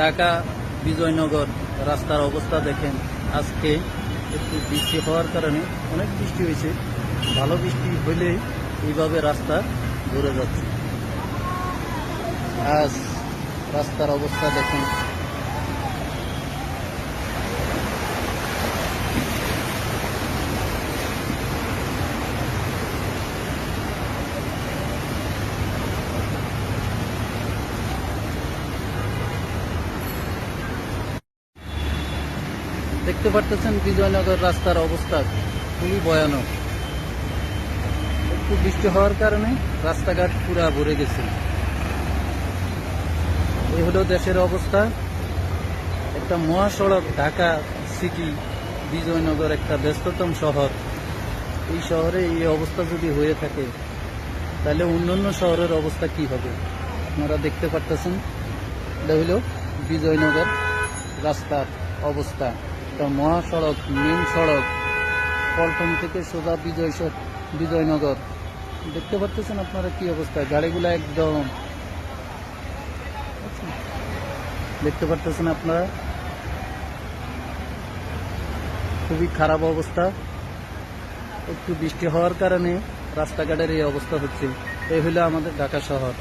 ঢাকা বিজয়নগর রাস্তার অবস্থা দেখেন। আজকে একটু বৃষ্টি হওয়ার কারণে অনেক বৃষ্টি হয়েছে। ভালো বৃষ্টি হলেই এইভাবে রাস্তা ঘুরে যাচ্ছে। আজ রাস্তার অবস্থা দেখেন। দেখতে পারতেছেন বিজয়নগর রাস্তার অবস্থা খুবই ভয়ানক। একটু বৃষ্টি হওয়ার কারণে রাস্তাঘাট পুরা ভরে গেছে। এই হলো দেশের অবস্থা। একটা মহাসড়ক, ঢাকা সিটি, বিজয়নগর একটা ব্যস্ততম শহর। এই শহরে এই অবস্থা যদি হয়ে থাকে, তাহলে অন্যান্য শহরের অবস্থা কি হবে? আপনারা দেখতে পারতেছেন। এটা হইল বিজয়নগর রাস্তার অবস্থা। একটা মহাসড়ক, মেন সড়ক, পল্টন থেকে সোজা বিজয় বিজয়নগর। দেখতে পারতেছেন আপনারা কি অবস্থা? গাড়িগুলো একদম দেখতে পারতেছেন আপনারা? খুবই খারাপ অবস্থা। একটু বৃষ্টি হওয়ার কারণে রাস্তাঘাটের এই অবস্থা হচ্ছে। এই হলো আমাদের ঢাকা শহর।